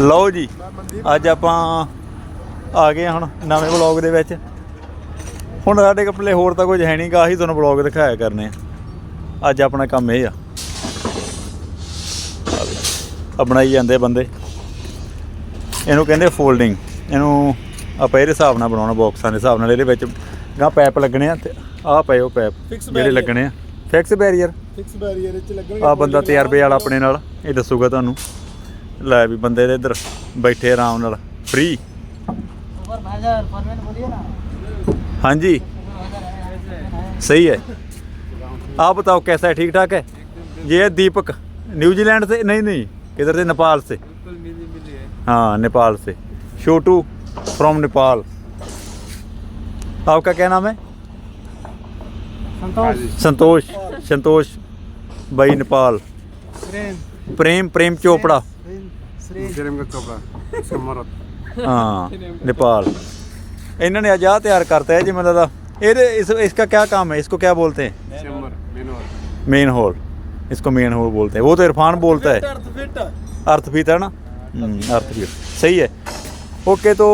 ਲਓ ਜੀ ਅੱਜ ਆਪਾਂ ਆ ਗਏ ਹੁਣ ਨਵੇਂ ਵਲੌਗ ਦੇ ਵਿੱਚ। ਹੁਣ ਸਾਡੇ ਕੋਲੇ ਹੋਰ ਤਾਂ ਕੁਝ ਹੈ ਨਹੀਂ ਗਾ ਹੀ ਤੁਹਾਨੂੰ ਵਲੌਗ ਦਿਖਾਇਆ ਕਰਨੇ ਆ। ਅੱਜ ਆਪਣਾ ਕੰਮ ਇਹ ਆ। ਬਣਾਈ ਜਾਂਦੇ ਬੰਦੇ। ਇਹਨੂੰ ਕਹਿੰਦੇ ਫੋਲਡਿੰਗ। ਇਹਨੂੰ ਆਪਾਂ ਇਹਦੇ ਹਿਸਾਬ ਨਾਲ ਬਣਾਉਣਾ ਬਾਕਸਾਂ ਦੇ ਹਿਸਾਬ ਨਾਲ। ਇਹਦੇ ਵਿੱਚ ਗਾਂ ਪੈਪ ਲੱਗਣੇ ਆ ਤੇ ਆਹ ਪਏ ਉਹ ਪੈਪ ਜਿਹੜੇ। ਲੱਗਣੇ ਆ। ਫਿਕਸ ਬੈਰੀਅਰ ਫਿਕਸ ਬੈਰੀਅਰ ਵਿੱਚ ਲੱਗਣਗੇ ਆ ਬੰਦਾ ਤਜਰਬੇ ਵਾਲਾ ਆਪਣੇ ਨਾਲ। ਇਹ ਦੱਸੂਗਾ ਤੁਹਾਨੂੰ। ਲੈ ਵੀ ਬੰਦੇ ਦੇ ਇੱਧਰ ਬੈਠੇ ਆਰਾਮ ਨਾਲ ਫ੍ਰੀ सुपरवाइजर परमेंट बोलिए ना हाँ जी सही है आप बताओ कैसा है ठीक ठाक है ये है दीपक न्यूजीलैंड से नहीं नहीं किधर से नेपाल से हाँ नेपाल से छोटू फ्रॉम नेपाल आपका क्या नाम है संतोष संतोष संतोष भाई नेपाल प्रेम प्रेम प्रेम चोपड़ा श्री ਸ਼ਰਮ ਦਾ ਚੋਪੜਾ ਸਮਰਤ हाँ नेपाल इन्होंने आज आ तैयार करता है जी मतलब दा- ये इस, इसका क्या काम है इसको क्या बोलते हैं ਚਮਰ ਮੈਨੂਅਲ मेन होल इसको मेन होल बोलते हैं वो तो इरफान बोलता है ਅਰਥ ਫਿੱਟ अर्थफीत है ना हम्म, अर्थफीत सही है ओके तो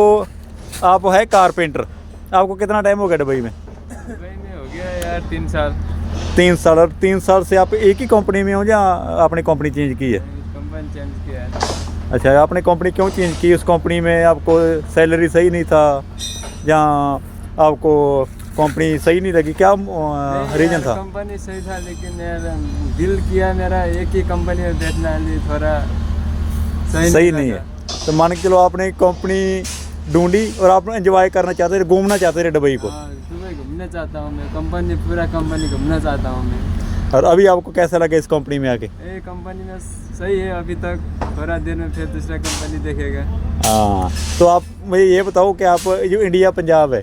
आप है कारपेंटर आपको कितना टाइम हो गया दुबई में महीने हो गया यार तीन साल तीन साल और तीन साल से आप एक ही कंपनी में हो या आपने कंपनी चेंज की है कंपनी चेंज किया है अच्छा आपने कंपनी क्यों चेंज की? उस कंपनी में आपको सैलरी सही नहीं था या आपको कंपनी सही नहीं लगी? क्या रीजन था? कंपनी सही था लेकिन दिल किया मेरा एक ही कंपनी में बैठना थोड़ा सही, सही नहीं नहीं है। तो मान के चलो आपने कंपनी ढूंढी और आप एंजॉय करना चाहते थे घूमना चाहते थे दुबई को। हाँ दुबई घूमना चाहता हूँ मैं कंपनी पूरा कंपनी घूमना चाहता हूँ मैं। और अभी आपको कैसा लगा इस कंपनी में आके? ये कंपनी में सही है अभी तक थोड़ा देर में फिर दूसरा कंपनी देखेगा। हाँ तो आप मुझे ये बताओ कि आप जो इंडिया पंजाब है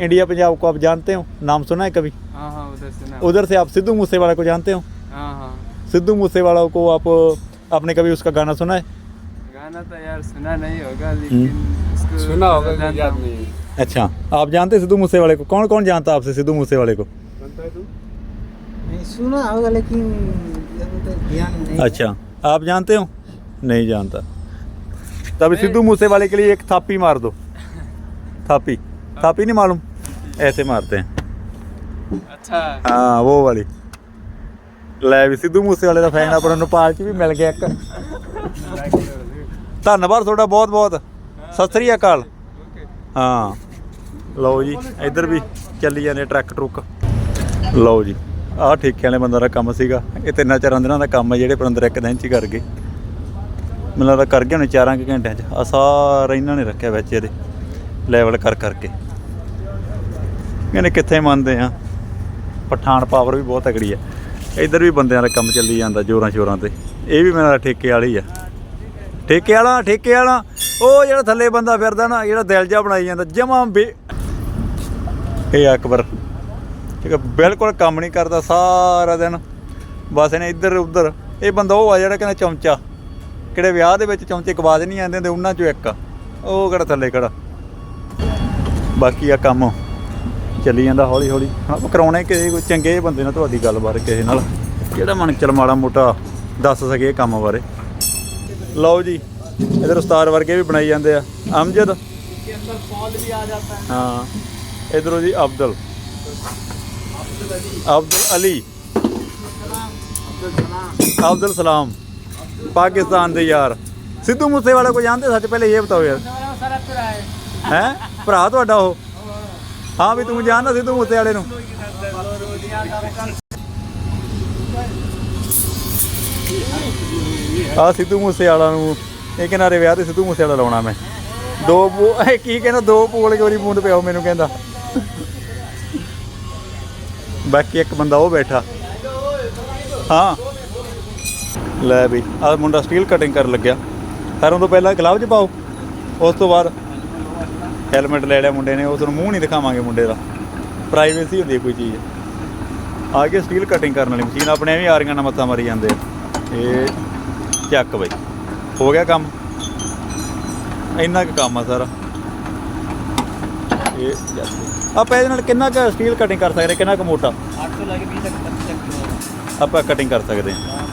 इंडिया पंजाब को आप जानते हो? नाम सुना है कभी? हाँ हाँ उधर सुना उधर से आप सिद्धू मूसेवाला को जानते हो? हाँ हाँ। सिद्धू को आप आपने कभी उसका गाना सुना है? गाना तो यार सुना नहीं होगा हम्म। लेकिन सुना होगा याद नहीं अच्छा आप जानते सिद्धू मूसे वाले को? कौन कौन जानता है आपसे सिद्धू मूसेवाले को? सुना होगा लेकिन अभी तक ध्यान नहीं अच्छा आप जानते हो नहीं जानता तब सिद्धू मूसेवाले के लिए एक थापी मार दो थापी थापी नहीं मालूम ऐसे मारते हैं अच्छा ਹਾਂ ਉਹ ਵਾਲੀ ਲੈ ਵੀ ਸਿੱਧੂ ਮੂਸੇ ਵਾਲੇ ਦਾ ਫੈਨ ਆਪਣਾ ਨੇਪਾਲ 'ਚ ਵੀ ਮਿਲ ਗਿਆ ਇੱਕ ਧੰਨਵਾਦ ਤੁਹਾਡਾ ਬਹੁਤ ਬਹੁਤ ਸਤਿ ਸ੍ਰੀ ਅਕਾਲ ਹਾਂ ਲਓ ਜੀ ਇੱਧਰ ਵੀ ਚੱਲੀ ਜਾਂਦੇ ਟਰੱਕ ਟਰੁੱਕ ਲਓ ਜੀ ਆਹ ਠੇਕੇ ਵਾਲੇ ਬੰਦਾ ਦਾ ਕੰਮ ਸੀਗਾ। ਇਹ ਤਿੰਨਾਂ ਚਾਰਾਂ ਦਿਨਾਂ ਦਾ ਕੰਮ ਹੈ ਜਿਹੜੇ ਪਰ ਅੰਦਰ ਇੱਕ ਦਿਨ 'ਚ ਹੀ ਕਰ ਗਏ। ਮੈਨੂੰ ਲੱਗਦਾ ਕਰ ਗਏ ਹੋਣੇ ਚਾਰਾਂ ਕੁ ਘੰਟਿਆਂ 'ਚ। ਆ ਸਾਰਾ ਇਹਨਾਂ ਨੇ ਰੱਖਿਆ ਵਿੱਚ ਇਹਦੇ ਲੈਵਲ ਕਰ ਕਰਕੇ। ਕਹਿੰਦੇ ਕਿੱਥੇ ਮੰਨਦੇ ਆ? ਪਠਾਨ ਪਾਵਰ ਵੀ ਬਹੁਤ ਤਕੜੀ ਹੈ ਇੱਧਰ ਵੀ ਬੰਦਿਆਂ ਦਾ ਕੰਮ ਚੱਲੀ ਜਾਂਦਾ ਜੋਰਾਂ ਸ਼ੋਰਾਂ ਤੇ। ਇਹ ਵੀ ਮੇਰਾ ਠੇਕੇ ਵਾਲੀ ਆ। ਠੇਕੇ ਵਾਲਾ ਠੇਕੇ ਵਾਲਾ। ਉਹ ਜਿਹੜਾ ਥੱਲੇ ਬੰਦਾ ਫਿਰਦਾ ਨਾ, ਜਿਹੜਾ ਦਿਲ ਜਾ ਬਣਾਈ ਜਾਂਦਾ, ਜਮਾ ਬੇ ਇਹ ਅਕਬਰ ਠੀਕ ਹੈ ਬਿਲਕੁਲ ਕੰਮ ਨਹੀਂ ਕਰਦਾ ਸਾਰਾ ਦਿਨ। ਬਸ ਇਹਨੇ ਇੱਧਰ ਉੱਧਰ ਇਹ ਬੰਦਾ ਉਹ ਆ ਜਿਹੜਾ ਕਹਿੰਦਾ ਚਮਚਾ। ਕਿਹੜੇ ਵਿਆਹ ਦੇ ਵਿੱਚ ਚਮਚੇ ਕਵਾਜ ਨਹੀਂ ਆਉਂਦੇ ਤੇ ਉਹਨਾਂ ਚੋਂ ਇੱਕ। ਉਹ ਕਿਹੜਾ ਥੱਲੇ ਕਿਹੜਾ ਬਾਕੀ ਆ ਕੰਮ। ਚੱਲੀ ਜਾਂਦਾ ਹੌਲੀ ਹੌਲੀ ਆਪਾਂ ਕਰਾਉਣੇ ਕਿਸੇ ਕੋਈ ਚੰਗੇ ਬੰਦੇ ਨਾਲ ਤੁਹਾਡੀ ਗੱਲ ਬਾਰੇ ਕਿਸੇ ਨਾਲ। ਜਿਹੜਾ ਮਨ ਚਲ ਮਾੜਾ ਮੋਟਾ ਦੱਸ ਸਕੇ ਕੰਮ ਬਾਰੇ। ਲਓ ਜੀ ਇਧਰ ਉਸਤਾਦ ਵਰਗੇ ਵੀ ਬਣਾਈ ਜਾਂਦੇ ਆ। ਅਮਜਦ? ਇਸਕੇ ਅੰਦਰ ਫੌਜ ਵੀ ਆ ਜਾਂਦਾ ਹਾਂ ਇਧਰੋਂ ਜੀ ਅਬਦਲ। ਅਬਦੁਲ ਅਲੀ अब्दुल सलाम ਅਬਦੁਲ ਸਲਾਮ ਪਾਕਿਸਤਾਨ ਦੇ ਯਾਰ ਸਿੱਧੂ ਮੂਸੇ ਵਾਲੇ ਕੋ ਜਾਣਦੇ ਸੱਚ ਪਹਿਲੇ ਇਹ ਬਤਾਓ ਯਾਰ सारा पूरा है ਹੈ ਭਰਾ ਤੁਹਾਡਾ ਉਹ ਹਾਂ ਵੀ ਤੂੰ ਜਾਣਦਾ ਸਿੱਧੂ ਮੂਸੇ ਵਾਲੇ ਨੂੰ ਆ ਸਿੱਧੂ ਮੂਸੇ ਵਾਲਾ ਨੂੰ ਇਹ ਕਿਨਾਰੇ ਵਿਆਹ ਤੇ ਸਿੱਧੂ ਮੂਸੇ ਵਾਲਾ ਲਾਉਣਾ ਮੈਂ ਦੋ ਪੂ ਇਹ ਕੀ ਕਹਿੰਦਾ ਦੋ ਪੂਲ ਗੋਰੀ ਬੂੰਦ ਪਿਆਓ ਮੈਨੂੰ ਕਹਿੰਦਾ ਬਾਕੀ ਇੱਕ ਬੰਦਾ ਉਹ ਬੈਠਾ। ਹਾਂ। ਲੈ ਵੀ ਆ ਮੁੰਡਾ ਸਟੀਲ ਕਟਿੰਗ ਕਰਨ ਲੱਗਿਆ। ਕਰਨ ਤੋਂ ਪਹਿਲਾਂ ਗਲਵਜ਼ ਪਾਓ। ਉਸ ਤੋਂ ਬਾਅਦ ਹੈਲਮਟ ਲੈ ਲਿਆ ਮੁੰਡੇ ਨੇ, ਉਸ ਨੂੰ ਮੂੰਹ ਨਹੀਂ ਦਿਖਾਵਾਂਗੇ ਮੁੰਡੇ ਦਾ। ਪ੍ਰਾਈਵੇਸੀ ਹੁੰਦੀ ਹੈ ਕੋਈ ਚੀਜ਼। ਆ ਕੇ ਸਟੀਲ ਕਟਿੰਗ ਕਰਨ ਵਾਲੀ ਮਸ਼ੀਨ ਆਪਣੇ ਐਵੇਂ ਆਰੀਆਂ ਨਾਲ ਮੱਥਾ ਮਾਰੀ ਜਾਂਦੇ ਇਹ ਚੱਕ ਬਈ। ਹੋ ਗਿਆ ਕੰਮ। ਇੰਨਾ ਕੁ ਕੰਮ ਆ ਸਾਰਾ। ਇਹ ਆਪਾਂ ਇਹਦੇ ਨਾਲ ਕਿੰਨਾ ਕੁ ਸਟੀਲ ਕਟਿੰਗ ਕਰ ਸਕਦੇ ਕਿੰਨਾ ਕੁ ਮੋਟਾ? 8 ਤੋਂ ਲੈ ਕੇ 20 ਤੱਕ ਆਪਾਂ ਕਟਿੰਗ ਕਰ ਸਕਦੇ ਹਾਂ।